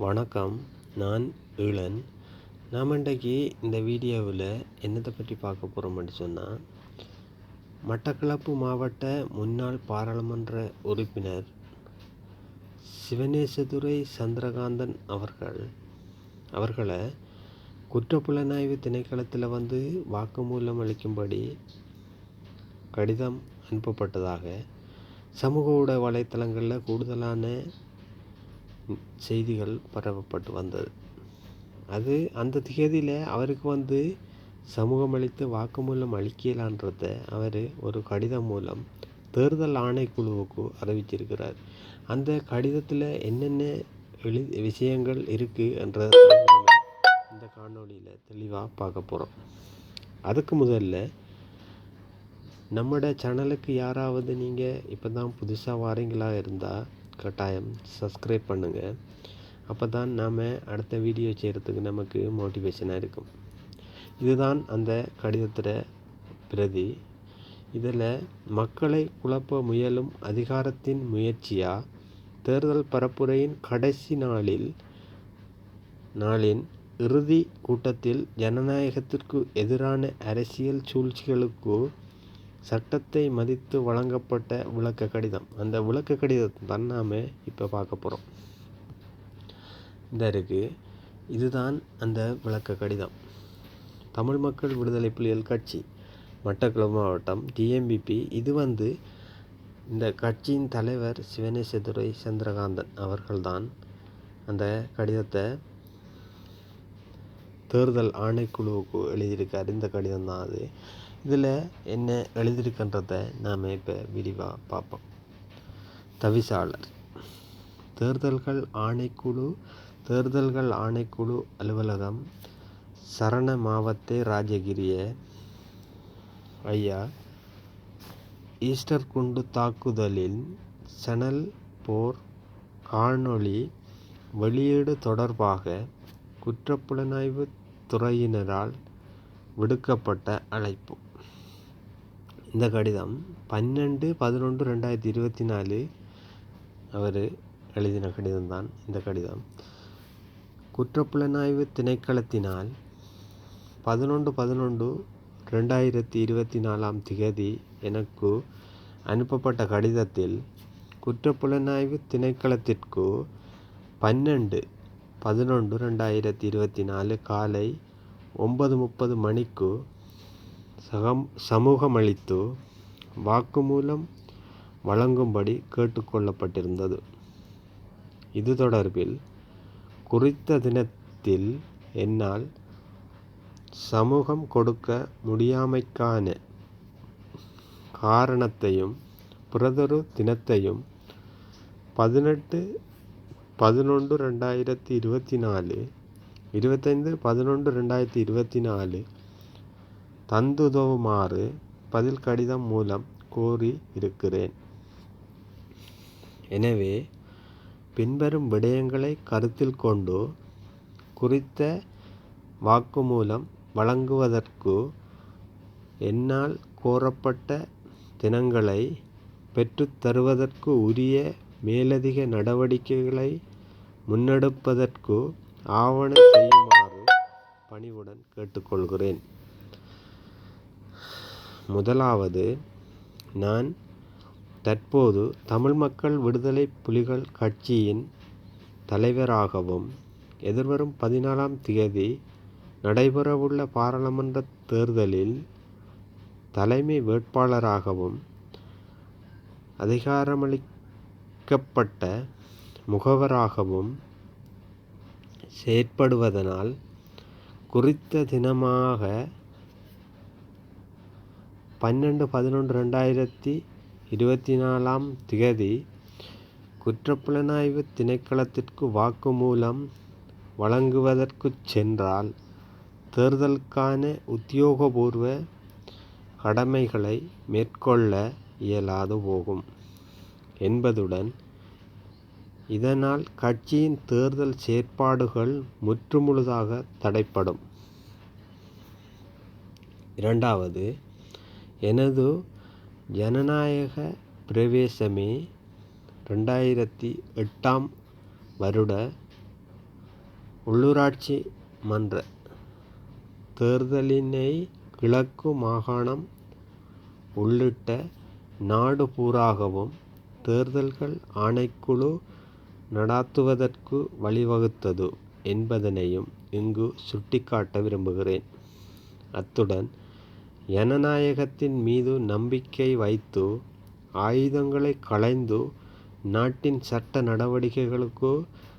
வணக்கம் நான் ஈழன். நாம் இன்றைக்கு இந்த வீடியோவில் என்னத்தை பற்றி பார்க்க போகிறோம்னு சொன்னால் மட்டக்களப்பு மாவட்ட முன்னாள் பாராளுமன்ற உறுப்பினர் சிவனேசதுரை சந்திரகாந்தன் அவர்கள் அவர்களை குற்றப்புலனாய்வு திணைக்களத்தில் வந்து வாக்குமூலம் அளிக்கும்படி கடிதம் அனுப்பப்பட்டதாக சமூக ஊடக வலைத்தளங்களில் கூடுதலான செய்திகள் பரவப்பட்டு வந்தது. அது அந்த தேதியில் அவருக்கு வந்து சமூகம் அளித்து வாக்குமூலம் அளிக்கலான்றத அவர் ஒரு கடிதம் மூலம் தேர்தல் ஆணைக்குழுவுக்கு அறிவிச்சிருக்கிறார். அந்த கடிதத்தில் என்னென்ன எழு விஷயங்கள் இருக்குது என்றதை இந்த காணொளியில் தெளிவாக பார்க்க போகிறோம் அதுக்கு முதல்ல நம்மட சேனலுக்கு யாராவது நீங்கள் இப்போ தான் புதுசாக வாரீங்களா இருந்தால் கட்டாயம் சப்ஸ்கிரைப் பண்ணுங்கள் அப்போ தான் நாம் அடுத்த வீடியோ செய்கிறதுக்கு நமக்கு மோட்டிவேஷனாக இருக்கும். இதுதான் அந்த கடிதத்தில் பிரதி. இதில் மக்களை குழப்ப முயலும் அதிகாரத்தின் முயற்சியாக தேர்தல் பரப்புரையின் கடைசி நாளில் நாளின் இறுதி கூட்டத்தில் ஜனநாயகத்திற்கு எதிரான அரசியல் சூழ்ச்சிகளுக்கு சட்டத்தை மதித்து வழங்கப்பட்ட விளக்க கடிதம். அந்த விளக்க கடிதத்தை தான் நாம் இப்போ பார்க்க போகிறோம் இந்த இருக்குது இதுதான் அந்த விளக்க கடிதம். தமிழ் மக்கள் விடுதலை புலிகள் கட்சி மட்டக்களப்பு மாவட்டம் டிஎம்பிபி. இது வந்து இந்த கட்சியின் தலைவர் சிவனேசதுரை சந்திரகாந்தன் அவர்கள்தான் அந்த கடிதத்தை தேர்தல் ஆணைக்குழுவுக்கு எழுதியிருக்கார் இந்த கடிதம் தான் அது. இதில் என்ன எழுதியிருக்கின்றத நாம் இப்போ விரிவாக பார்ப்போம். தவிசாளர். தேர்தல்கள் ஆணைக்குழு தேர்தல்கள் ஆணைக்குழு அலுவலகம் சரண மாவத்தை ராஜகிரிய ஐயா ஈஸ்டர் குண்டு தாக்குதலில் சனல் போர் காணொளி வெளியீடு தொடர்பாக குற்றப்புலனாய்வு துறையினரால் விடுக்கப்பட்ட அழைப்பு. இந்த கடிதம் பன்னெண்டு பதினொன்று ரெண்டாயிரத்தி இருபத்தி நாலு அவர் எழுதின கடிதம்தான் இந்த கடிதம். குற்றப்புலனாய்வு திணைக்களத்தினால் பதினொன்று பதினொன்று ரெண்டாயிரத்தி இருபத்தி நாலாம் திகதி எனக்கு அனுப்பப்பட்ட கடிதத்தில் குற்றப்புலனாய்வு திணைக்களத்திற்கு பன்னெண்டு பதினொன்று ரெண்டாயிரத்தி இருபத்தி நாலு காலை ஒன்பது முப்பது மணிக்கு சகம் சமூகமளித்து வாக்குமூலம் வழங்கும்படி கேட்டுக்கொள்ளப்பட்டிருந்தது. இது தொடர்பில் குறித்த தினத்தில் என்னால் சமூகம் கொடுக்க முடியாமைக்கான காரணத்தையும் பிறதொரு தினத்தையும் பதினெட்டு பதினொன்று ரெண்டாயிரத்தி இருபத்தி நாலு இருபத்தைந்து பதினொன்று ரெண்டாயிரத்தி இருபத்தி நாலு தந்துதவுமாறு பதில் கடிதம் மூலம் கோரி இருக்கிறேன் எனவே பின்வரும் விடயங்களை கருத்தில் கொண்டு குறித்த வாக்குமூலம் வழங்குவதற்கு என்னால் கோரப்பட்ட தினங்களை பெற்றுத்தருவதற்கு உரிய மேலதிக நடவடிக்கைகளை முன்னெடுப்பதற்கு ஆவண செய்யுமாறு பணிவுடன் கேட்டுக்கொள்கிறேன். முதலாவது நான் தற்போது தமிழ் மக்கள் விடுதலை புலிகள் கட்சியின் தலைவராகவும் எதிர்வரும் பதினாலாம் தேதி நடைபெறவுள்ள பாராளுமன்ற தேர்தலில் தலைமை வேட்பாளராகவும் அதிகாரமளிக்கப்பட்ட முகவராகவும் செயற்படுவதனால் குறித்த தினமாக பன்னெண்டு பதினொன்று ரெண்டாயிரத்தி இருபத்தி நாலாம் திகதி குற்றப்புலனாய்வு திணைக்களத்திற்கு வாக்குமூலம் வழங்குவதற்குச் சென்றால் தேர்தலுக்கான உத்தியோகபூர்வ கடமைகளை மேற்கொள்ள இயலாது போகும் என்பதுடன் இதனால் கட்சியின் தேர்தல் செயற்பாடுகள் முற்றுமுழுதாக தடைப்படும். இரண்டாவது எனது ஜனநாயக பிரவேசமே ரெண்டாயிரத்தி எட்டாம் வருட உள்ளூராட்சி மன்ற தேர்தலினை கிழக்கு மாகாணம் உள்ளிட்ட நாடு பூராகவும் தேர்தல்கள் ஆணைக்குழு நடாத்துவதற்கு வழிவகுத்தது என்பதனையும் இங்கு சுட்டிக்காட்ட விரும்புகிறேன். அத்துடன் ஜனநாயகத்தின் மீது நம்பிக்கை வைத்து ஆயுதங்களை களைந்து நாட்டின் சட்ட நடவடிக்கைகளுக்கு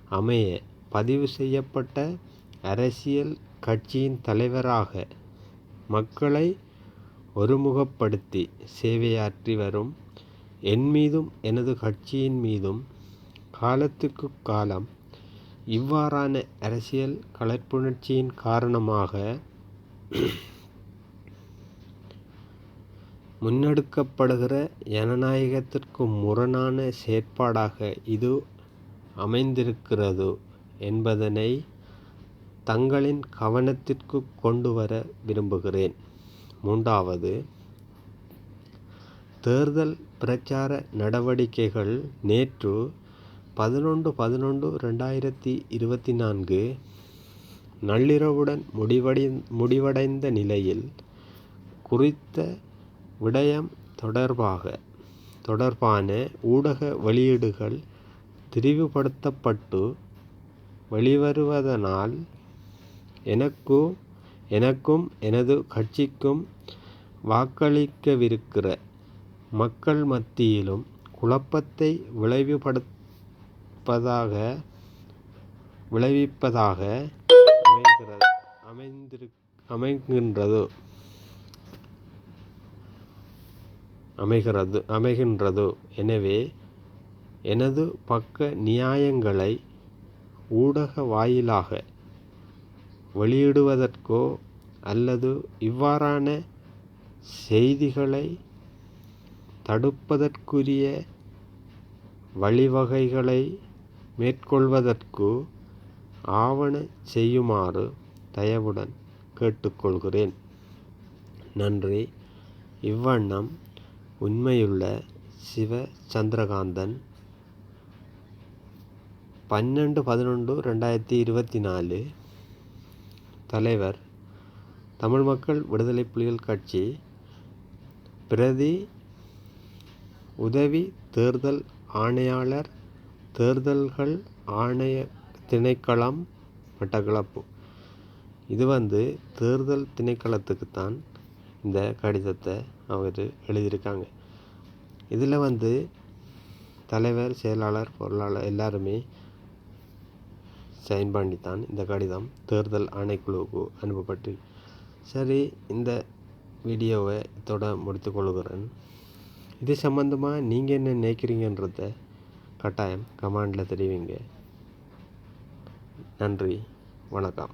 அமைய பதிவு செய்யப்பட்ட அரசியல் கட்சியின் தலைவராக மக்களை ஒருமுகப்படுத்தி சேவையாற்றி வரும் என் மீதும் எனது கட்சியின் மீதும் காலத்துக்குக் காலம் இவ்வாறான அரசியல் கலைப்புணர்ச்சியின் காரணமாக முன்னெடுக்கப்படுகிற ஜனநாயகத்திற்கு முரணான செயற்பாடாக இது அமைந்திருக்கிறது என்பதனை தங்களின் கவனத்திற்குக் கொண்டுவர விரும்புகிறேன். மூன்றாவது, தேர்தல் பிரச்சார நடவடிக்கைகள் நேற்று பதினொன்று பதினொன்று ரெண்டாயிரத்தி இருபத்தி நான்கு நள்ளிரவுடன் முடிவடை முடிவடைந்த நிலையில் குறித்த விடயம் தொடர்பாக தொடர்பான ஊடக வெளியீடுகள் திரிவுபடுத்தப்பட்டு வெளிவருவதனால் எனக்கும் எனது கட்சிக்கும் வாக்களிக்கவிருக்கிற மக்கள் மத்தியிலும் குழப்பத்தை விளைவிப்பதாக அமைகின்றது. எனவே எனது பக்க நியாயங்களை ஊடக வாயிலாக வெளியிடுவதற்கோ அல்லது இவ்வாறான செய்திகளை தடுப்பதற்குரிய வழிவகைகளை மேற்கொள்வதற்கு ஆவன செய்யுமாறு தயவுடன் கேட்டுக்கொள்கிறேன். நன்றி. இவ்வண்ணம் உண்மையுள்ள சிவ சந்திரகாந்தன் பன்னெண்டு பதினொன்று ரெண்டாயிரத்தி இருபத்தி நாலு தலைவர் தமிழ் மக்கள் விடுதலை புலிகள் கட்சி பிரதி உதவி தேர்தல் ஆணையாளர் தேர்தல்கள் ஆணைய திணைக்களம் மட்டக்களப்பு இது வந்து தேர்தல் திணைக்களத்துக்குத்தான் இந்த கடிதத்தை அவர் எழுதியிருக்காங்க. இதில் வந்து தலைவர் செயலாளர் பொருளாளர் எல்லாருமே சைன் பண்ணித்தான் இந்த கடிதம் தேர்தல் ஆணைக்குழுவுக்கு அனுப்பப்பட்டு சரி இந்த வீடியோவை இதோட முடித்துக்கொள்கிறேன். இது சம்மந்தமாக நீங்கள் என்ன நினைக்கிறீங்கன்றத கட்டாயம் கமெண்டில் தெரிவிங்க. நன்றி. வணக்கம்.